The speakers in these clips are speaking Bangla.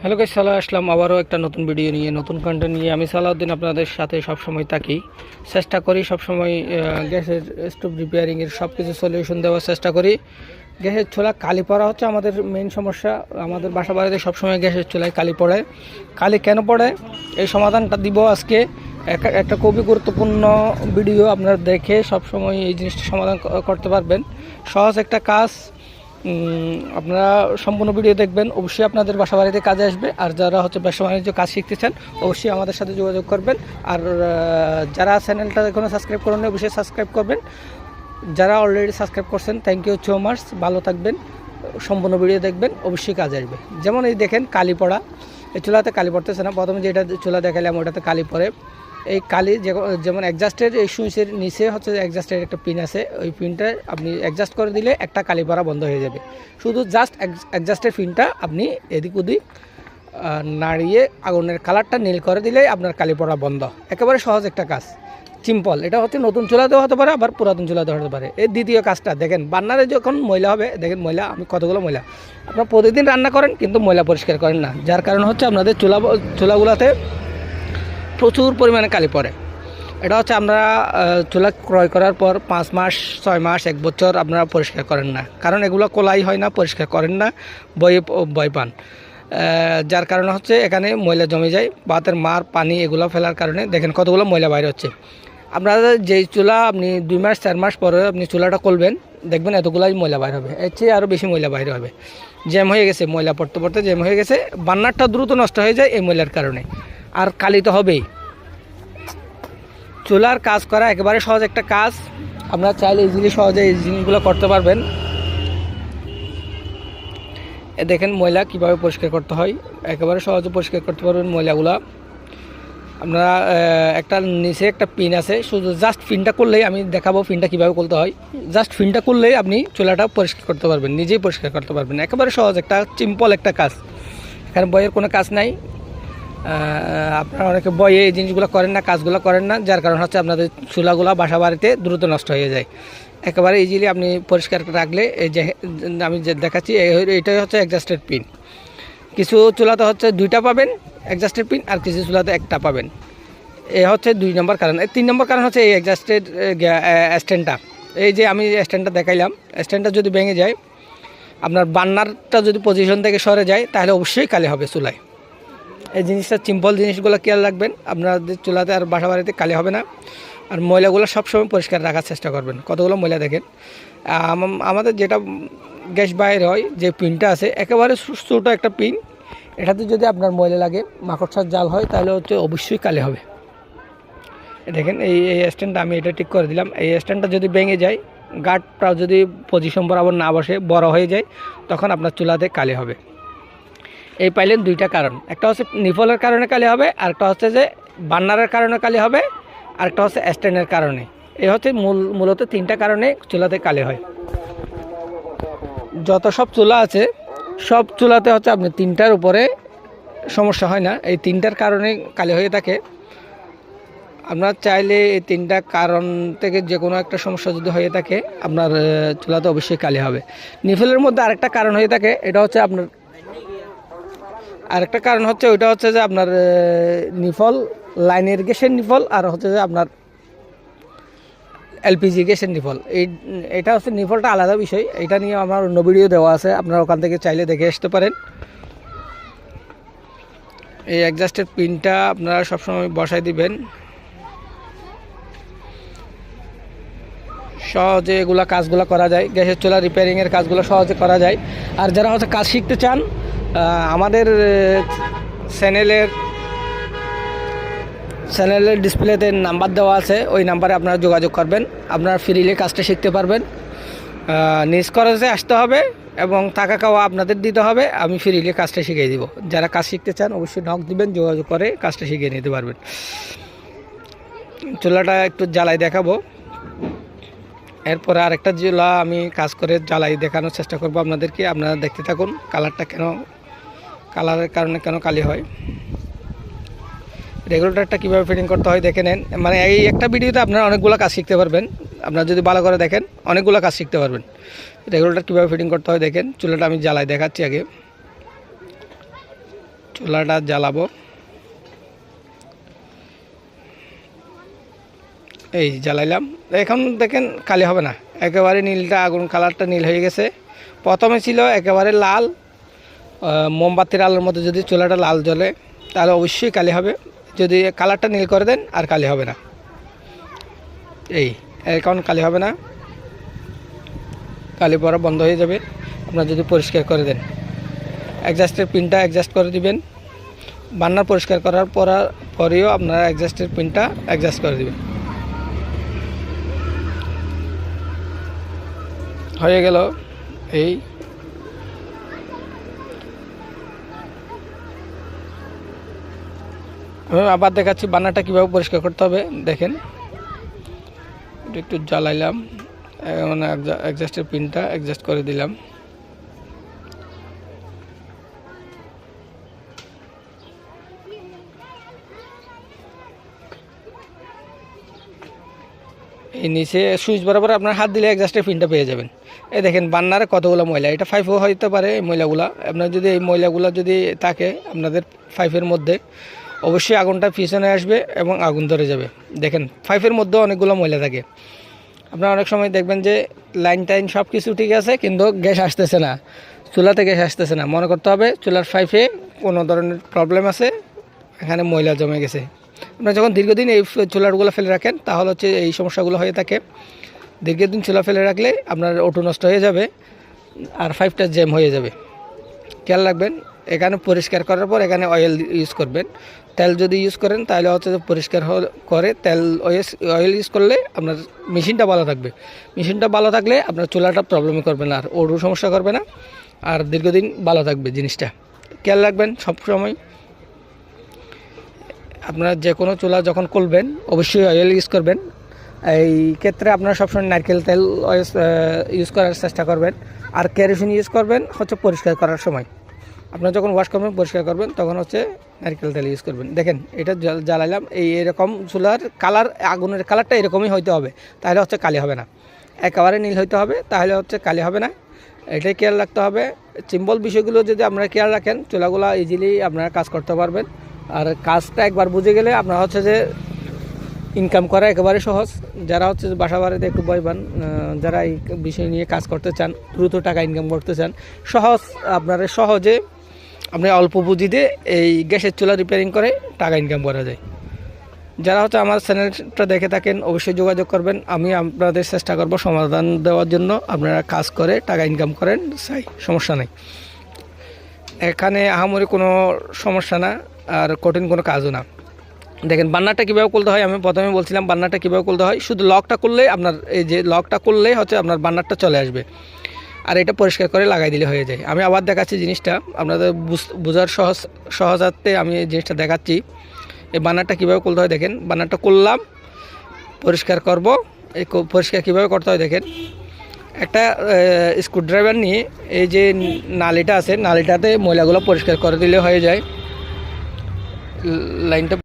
হ্যালো গাইস সালা আসলাম। আবারও একটা নতুন ভিডিও নিয়ে নতুন কন্টেন্ট নিয়ে। আমি সালাউদ্দিন আপনাদের সাথে সবসময় থাকি। চেষ্টা করি সবসময় আহ, গ্যাসের স্টোভ রিপেয়ারিংয়ের সব কিছু সলিউশন দেওয়ার চেষ্টা করি। গ্যাসের চুলা কালি পড়া হচ্ছে আমাদের মেইন সমস্যা। আমাদের বাসা বাড়িতে সবসময় গ্যাসের চুলায় কালি পড়ে। কালি কেন পড়ে? এই সমাধানটা দিব আজকে। একটা খুবই গুরুত্বপূর্ণ ভিডিও আপনারা দেখে সবসময় এই জিনিসটা সমাধান করতে পারবেন। সহজ একটা কাজ। আপনারা সম্পূর্ণ ভিডিও দেখবেন। অবশ্যই আপনাদের বাসা বাড়িতে কাজে আসবে। আর যারা হচ্ছে ব্যবসা বাণিজ্য কাজ শিখতে চান, অবশ্যই আমাদের সাথে যোগাযোগ করবেন। আর যারা চ্যানেলটা এখনও সাবস্ক্রাইব করেন অবশ্যই সাবস্ক্রাইব করবেন। যারা অলরেডি সাবস্ক্রাইব করছেন থ্যাংক ইউ সো মাচ ভালো থাকবেন, সম্পূর্ণ ভিডিও দেখবেন, অবশ্যই কাজে আসবে। যেমন এই দেখেন, কালি পড়া। এই চুলাতে কালি পড়তেছে না। প্রথমে যেটা চুলা দেখালাম ওটাতে কালি পড়ে। এই কালি যেমন অ্যাডজাস্টের এই সুইচের নিচে হচ্ছে অ্যাডজাস্টের একটা পিন আছে, ওই পিনটা আপনি অ্যাডজাস্ট করে দিলে একটা কালি পড়া বন্ধ হয়ে যাবে। শুধু জাস্ট অ্যাডজাস্টের পিনটা আপনি এদিক ওদিক নাড়িয়ে আগুনের কালারটা নীল করে দিলে আপনার কালি পড়া বন্ধ। একেবারে সহজ একটা কাজ। সিম্পল এটা হচ্ছে নতুন চুলাতেও হতে পারে, আবার পুরাতন চুলাতেও হতে পারে। এই দ্বিতীয় কাজটা, দেখেন, বান্নারে যখন ময়লা হবে, দেখেন, ময়লা, আমি কতগুলো ময়লা। আপনারা প্রতিদিন রান্না করেন, কিন্তু ময়লা পরিষ্কার করেন না। যার কারণ হচ্ছে আপনাদের চুলা, চুলাগুলোতে প্রচুর পরিমাণে কালি পড়ে। এটা হচ্ছে আমরা চুলা ক্রয় করার পর পাঁচ মাস, ছয় মাস, এক বছর আপনারা পরিষ্কার করেন না। কারণ এগুলো কোলাই হয় না, পরিষ্কার করেন না বয়ে বয় পান। যার কারণে হচ্ছে এখানে ময়লা জমে যায়, বাতের মার, পানি এগুলো ফেলার কারণে। দেখেন কতগুলো ময়লা বাইরে হচ্ছে। আপনারা যেই চুলা আপনি দুই মাস, চার মাস পরে আপনি চুলাটা করবেন দেখবেন এতগুলাই ময়লা বাইর হবে। এর চেয়ে আরও বেশি ময়লা বাইরে হবে। জ্যাম হয়ে গেছে, ময়লা পড়তে পড়তে জ্যাম হয়ে গেছে। বান্নারটা দ্রুত নষ্ট হয়ে যায় এই ময়লার কারণে। আর কালি তো হবেই। চুলার কাজ করা একেবারে সহজ একটা কাজ। আপনারা চাইলে ইজিলি সহজে এই জিনিসগুলো করতে পারবেন। এ দেখেন ময়লা কীভাবে পরিষ্কার করতে হয়। একেবারে সহজে পরিষ্কার করতে পারবেন ময়লাগুলা। আপনারা একটা নিচে একটা পিন আছে। শুধু জাস্ট পিনটা করলেই আমি দেখাবো পিনটা কীভাবে করতে হয়। জাস্ট পিনটা করলেই আপনি চুলাটা পরিষ্কার করতে পারবেন, নিজেই পরিষ্কার করতে পারবেন। একেবারে সহজ একটা সিম্পল একটা কাজ। এখানে বইয়ের কোনো কাজ নাই। আপনারা অনেকে বয়ে এই জিনিসগুলো করেন না, কাজগুলো করেন না, যার কারণ হচ্ছে আপনাদের চুলাগুলো বাসা বাড়িতে দ্রুত নষ্ট হয়ে যায়। একেবারে ইজিলি আপনি পরিষ্কার রাখলে এই যে আমি যে দেখাচ্ছি এটাই হচ্ছে অ্যাডজাস্টেড পিন কিছু চুলাতে হচ্ছে দুইটা পাবেন অ্যাডজাস্টেড পিন আর কিছু চুলাতে একটা পাবেন। এ হচ্ছে দুই নম্বর কারণ। এই তিন নম্বর কারণ হচ্ছে এই অ্যাডজাস্টেড স্ট্যান্ডটা এই যে আমি স্ট্যান্ডটা দেখাইলাম স্ট্যান্ডটা যদি ভেঙে যায়, আপনার বান্নারটা যদি পজিশন থেকে সরে যায়, তাহলে অবশ্যই কালে হবে চুলায়। এই জিনিসটা সিম্পল জিনিসগুলো খেয়াল রাখবেন। আপনাদের চুলাতে আর বাসা বাড়িতে কালি হবে না। আর ময়লাগুলো সবসময় পরিষ্কার রাখার চেষ্টা করবেন। কতগুলো ময়লা দেখেন? আমাদের যেটা গ্যাস বাইর হয়, যে পিনটা আছে, একেবারে সু- ছোটো একটা পিন। এটাতে যদি আপনার ময়লা লাগে, মাকড়সার জাল হয়, তাহলে হচ্ছে অবশ্যই কালি হবে। দেখেন, এই এই স্ট্যান্ডটা আমি এটা ঠিক করে দিলাম। এই স্ট্যান্ডটা যদি ভেঙে যায় গার্ডটা যদি পজিশন বরাবর না বসে, বড় হয়ে যায়, তখন আপনার চুলাতে কালি হবে। এই পাইলেন দুইটা কারণ। একটা হচ্ছে নিফলের কারণে কালি হবে, আর একটা হচ্ছে যে বান্নারের কারণে কালি হবে, আর একটা হচ্ছে স্ট্যান্ডের কারণে। এই হচ্ছে মূল, মূলত তিনটা কারণে চুলাতে কালি হয়। যত সব চুলা আছে, সব চুলাতে হচ্ছে আপনি তিনটার উপরে সমস্যা হয় না। এই তিনটার কারণে কালি হয়ে থাকে। আপনার চাইলে এই তিনটা কারণ থেকে যে কোনো একটা সমস্যা যদি হয়ে থাকে, আপনার চুলাতে অবশ্যই কালি হবে। নিফলের মধ্যে আরেকটা কারণ হয়ে থাকে, এটা হচ্ছে আপনার আরেকটা কারণ হচ্ছে ওইটা হচ্ছে যে আপনার নিফল, লাইনের গ্যাসের নিফল আর হচ্ছে যে আপনার এলপিজি গ্যাসের নিফল। এই, এটা হচ্ছে নিফলটা আলাদা বিষয়। এটা নিয়ে আমার অন্য ভিডিও দেওয়া আছে। আপনারা ওখান থেকে চাইলে দেখে আসতে পারেন। এই অ্যাডজাস্টের পিনটা আপনারা সবসময় বসাই দিবেন। সহজে এগুলা কাজগুলো করা যায়। গ্যাসের চুলা রিপেয়ারিংয়ের কাজগুলো সহজে করা যায়। আর যারা হচ্ছে কাজ শিখতে চান আমাদের চ্যানেলের চ্যানেলের ডিসপ্লেতে নাম্বার দেওয়া আছে। ওই নাম্বারে আপনারা যোগাযোগ করবেন। আপনারা ফ্রিলে কাজটা শিখতে পারবেন। নিজ খরচে আসতে হবে এবং টাকা খাওয়া আপনাদের দিতে হবে। আমি ফ্রিলে কাজটা শিখিয়ে দিব। যারা কাজ শিখতে চান, অবশ্যই নক দিবেন, যোগাযোগ করে কাজটা শিখিয়ে নিতে পারবেন। চুলাটা একটু জ্বালাই দেখাবো। এরপরে আরেকটা জেলা আমি কাজ করে জ্বালাই দেখানোর চেষ্টা করব আপনাদেরকে। আপনারা দেখতে থাকুন কালারটা কেন কালারের কারণে কেন কালি হয়? রেগুলেটারটা কীভাবে ফিটিং করতে হয় দেখে নেন। মানে এই একটা ভিডিওতে আপনারা অনেকগুলো কাজ শিখতে পারবেন। আপনারা যদি ভালো করে দেখেন, অনেকগুলো কাজ শিখতে পারবেন। রেগুলেটার কীভাবে ফিটিং করতে হয় দেখেন। চুলাটা আমি জ্বালাই, দেখাচ্ছি আগে। চুলাটা জ্বালাবো। এই জ্বালাইলাম। এখন দেখেন কালি হবে না। একেবারে নীলটা, আগুন কালারটা নীল হয়ে গেছে। প্রথমে ছিল একেবারে লাল মোমবাতির আলোর মধ্যে যদি চুলাটা লাল জ্বলে, তাহলে অবশ্যই কালি হবে। যদি কালারটা নীল করে দেন, আর কালি হবে না। এই এখন কালি হবে না। কালি পরা বন্ধ হয়ে যাবে। আপনারা যদি পরিষ্কার করে দেন। অ্যাডজাস্টের পিনটা অ্যাডজাস্ট করে দিবেন। বান্নার পরিষ্কার করার পর, পরেও আপনারা অ্যাডজাস্টের পিনটা অ্যাডজাস্ট করে দিবেন। হয়ে গেল। এই আবার দেখাচ্ছি, বান্নাটা কীভাবে পরিষ্কার করতে হবে, দেখেন। একটু জ্বালাইলাম মানে অ্যাডজাস্টের পিনটা অ্যাডজাস্ট করে দিলাম। এই নিচে সুইচ বরাবর আপনার হাত দিলে অ্যাডজাস্টের পিনটা পেয়ে যাবেন। এই দেখেন, বান্নারে কতগুলো ময়লা, এটা ফাইভও হইতে পারে এই ময়লাগুলো। আপনার যদি এই ময়লাগুলো যদি থাকে, আপনাদের ফাইভের মধ্যে অবশ্যই আগুনটা পিছনে আসবে এবং আগুন ধরে যাবে। দেখেন ফাইভের মধ্যেও অনেকগুলো ময়লা থাকে। আপনারা অনেক সময় দেখবেন যে লাইন টাইন সব কিছু ঠিক আছে, কিন্তু গ্যাস আসতেছে না। চুলাতে গ্যাস আসতেছে না। মনে করতে হবে চুলার ফাইভে কোনো ধরনের প্রবলেম আছে, এখানে ময়লা জমে গেছে। আপনারা যখন দীর্ঘদিন এই চুলারগুলো ফেলে রাখেন, তাহলে হচ্ছে এই সমস্যাগুলো হয়ে থাকে। দীর্ঘদিন চুলা ফেলে রাখলে আপনার অটো নষ্ট হয়ে যাবে, আর ফাইভটা জ্যাম হয়ে যাবে। খেয়াল রাখবেন এখানে পরিষ্কার করার পর এখানে অয়েল ইউজ করবেন। তেল যদি ইউজ করেন, তাহলে হচ্ছে পরিষ্কার করে তেল অয়েল ইউজ করলে আপনার মেশিনটা ভালো থাকবে। মেশিনটা ভালো থাকলে আপনার চুলাটা প্রবলেম করবে না, আর ওরও সমস্যা করবে না, আর দীর্ঘদিন ভালো থাকবে জিনিসটা। খেয়াল রাখবেন সব সময়, আপনারা যে কোনো চুলা যখন করবেন অবশ্যই অয়েল ইউজ করবেন। এই ক্ষেত্রে আপনারা সবসময় নারকেল তেল ইউজ করার চেষ্টা করবেন, আর কেরোসিন ইউজ করবেন, হচ্ছে পরিষ্কার করার সময়। আপনারা যখন ওয়াশ করবেন পরিষ্কার করবেন তখন হচ্ছে নারকেল তেল ইউজ করবেন। দেখেন এটা জ্বাল- জ্বালাইলাম এই এরকম চুলার কালার আগুনের কালারটা এরকমই হইতে হবে তাহলে হচ্ছে কালি হবে না। একেবারে নীল হইতে হবে তাহলে হচ্ছে কালি হবে না। এটাই খেয়াল রাখতে হবে। সিম্পল বিষয়গুলো যদি আপনারা খেয়াল রাখেন চুলাগুলো ইজিলি আপনারা কাজ করতে পারবেন। আর কাজটা একবার বুঝে গেলে আপনার হচ্ছে যে ইনকাম করা একেবারে সহজ। যারা হচ্ছে বাসা বাড়িতে একটু ভয়বান আহ, যারা এই বিষয় নিয়ে কাজ করতে চান দ্রুত টাকা ইনকাম করতে চান সহজ আপনারা সহজে আপনি অল্প পুঁজিতে এই গ্যাসের চুলা রিপেয়ারিং করে টাকা ইনকাম করা যায়। যারা হচ্ছে আমার চ্যানেলটা দেখে থাকেন, অবশ্যই যোগাযোগ করবেন। আমি আপনাদের চেষ্টা করব সমাধান দেওয়ার জন্য। আপনারা কাজ করে টাকা ইনকাম করেন, চাই, সমস্যা নেই। এখানে আহামরি কোনো সমস্যা না, আর কঠিন কোনো কাজও না। দেখেন, বান্নারটা কীভাবে করতে হয়? আমি প্রথমে বলছিলাম বান্নারটা কীভাবে করতে হয়? শুধু লকটা করলেই আপনার, এই যে লকটা করলেই হচ্ছে আপনার বান্নারটা চলে আসবে। আর এটা পরিষ্কার করে লাগাই দিলে হয়ে যায়। আমি আবার দেখাচ্ছি জিনিসটা। আপনাদের বুঝ- বোঝার সহজ সহজার্থে আমি জিনিসটা দেখাচ্ছি। এই বান্নারটা কীভাবে করতে হয় দেখেন। বান্নারটা করলাম, পরিষ্কার করব। এই পরিষ্কার কীভাবে করতে হয় দেখেন। একটা স্ক্রুড্রাইভার নিয়ে এই যে নালিটা আছে, নালিটাতে ময়লাগুলো পরিষ্কার করে দিলে হয়ে যায়। লাইনটা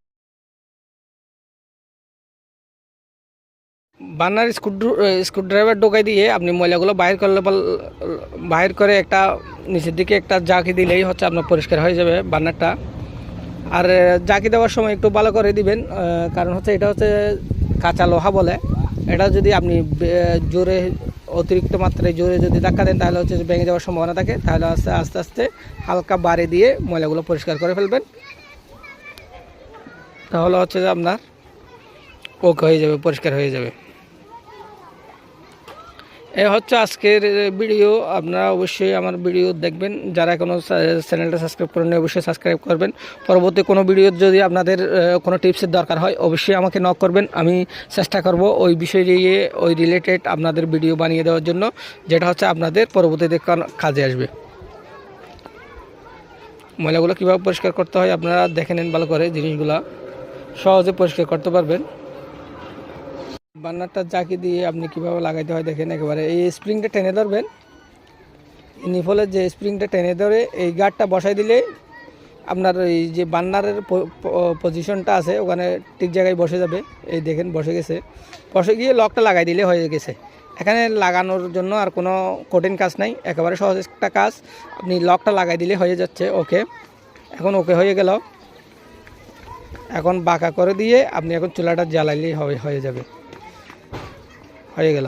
বান্নার স্ক্রু স্ক্রুড্রাইভার ঢোকাই দিয়ে আপনি ময়লাগুলো বাইর করলে বাইর করে একটা নিচের দিকে একটা জাঁকি দিলেই হচ্ছে আপনার পরিষ্কার হয়ে যাবে বান্নারটা। আর জাঁকি দেওয়ার সময় একটু ভালো করে দিবেন কারণ হচ্ছে এটা হচ্ছে কাঁচা লোহা বলে। এটা যদি আপনি জোরে, অতিরিক্ত মাত্রায় জোরে যদি ধাক্কা দেন, তাহলে হচ্ছে ভেঙে যাওয়ার সম্ভাবনা থাকে। তাহলে আস্তে আস্তে আস্তে হালকা বাড়ি দিয়ে ময়লাগুলো পরিষ্কার করে ফেলবেন। তাহলে হচ্ছে যে আপনার ওকে হয়ে যাবে, পরিষ্কার হয়ে যাবে। এ হচ্ছে আজকের ভিডিও। আপনারা অবশ্যই আমার ভিডিও দেখবেন। যারা এখনও চ্যানেলটা সাবস্ক্রাইব করেন অবশ্যই সাবস্ক্রাইব করবেন। পরবর্তী কোনো ভিডিও যদি আপনাদের কোনো টিপসের দরকার হয়, অবশ্যই আমাকে নক করবেন। আমি চেষ্টা করব ওই বিষয় নিয়ে, ওই রিলেটেড আপনাদের ভিডিও বানিয়ে দেওয়ার জন্য, যেটা হচ্ছে আপনাদের পরবর্তীতে কাজে আসবে। ময়লাগুলো কীভাবে পরিষ্কার করতে হয় আপনারা দেখে নেন ভালো করে, জিনিসগুলা সহজে পরিষ্কার করতে পারবেন। বান্নারটা জাকি দিয়ে আপনি কীভাবে লাগাইতে হয় দেখেন একেবারে। এই স্প্রিংটা টেনে ধরবেন। নিফলের যে স্প্রিংটা টেনে ধরে এই গার্ডটা বসাই দিলে আপনার এই যে বান্নারের পজিশনটা আছে, ওখানে ঠিক জায়গায় বসে যাবে। এই দেখেন বসে গেছে। বসে গিয়ে লকটা লাগাই দিলে হয়ে গেছে। এখানে লাগানোর জন্য আর কোনো কঠিন কাজ নাই, একেবারে সহজ একটা কাজ। আপনি লকটা লাগাই দিলে হয়ে যাচ্ছে ওকে এখন ওকে হয়ে গেল। এখন বাঁকা করে দিয়ে আপনি এখন চুলাটা জ্বালাইলেই হবে, হয়ে যাবে। হয়ে গেল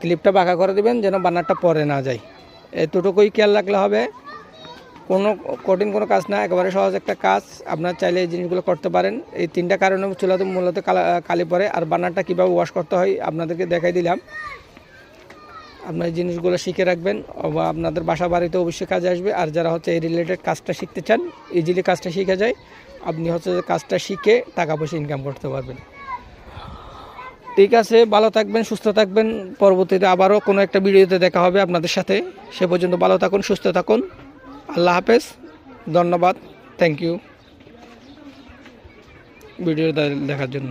ক্লিপটা বাঁকা করে দিবেন যেন বানারটা পরে না যায়। এতটুকুই খেয়াল রাখলে হবে। কোনো কঠিন কোনো কাজ না, একেবারে সহজ একটা কাজ। আপনার চাইলে এই জিনিসগুলো করতে পারেন। এই তিনটা কারণে চুলাতে মূলত কালা- পরে আর বানারটা কীভাবে ওয়াশ করতে হয় আপনাদেরকে দেখাই দিলাম। আপনার এই জিনিসগুলো শিখে রাখবেন। আপনাদের বাসা বাড়িতে অবশ্যই কাজে আসবে। আর যারা হচ্ছে এই রিলেটেড কাজটা শিখতে চান ইজিলি কাজটা শিখে যায়। আপনি হচ্ছে কাজটা শিখে টাকা পয়সা ইনকাম করতে পারবেন। ঠিক আছে, ভালো থাকবেন, সুস্থ থাকবেন। পরবর্তীতে আবারও কোনো একটা ভিডিওতে দেখা হবে আপনাদের সাথে। সে পর্যন্ত ভালো থাকুন, সুস্থ থাকুন। আল্লাহ হাফেজ, ধন্যবাদ থ্যাংক ইউ ভিডিও দেখার জন্য।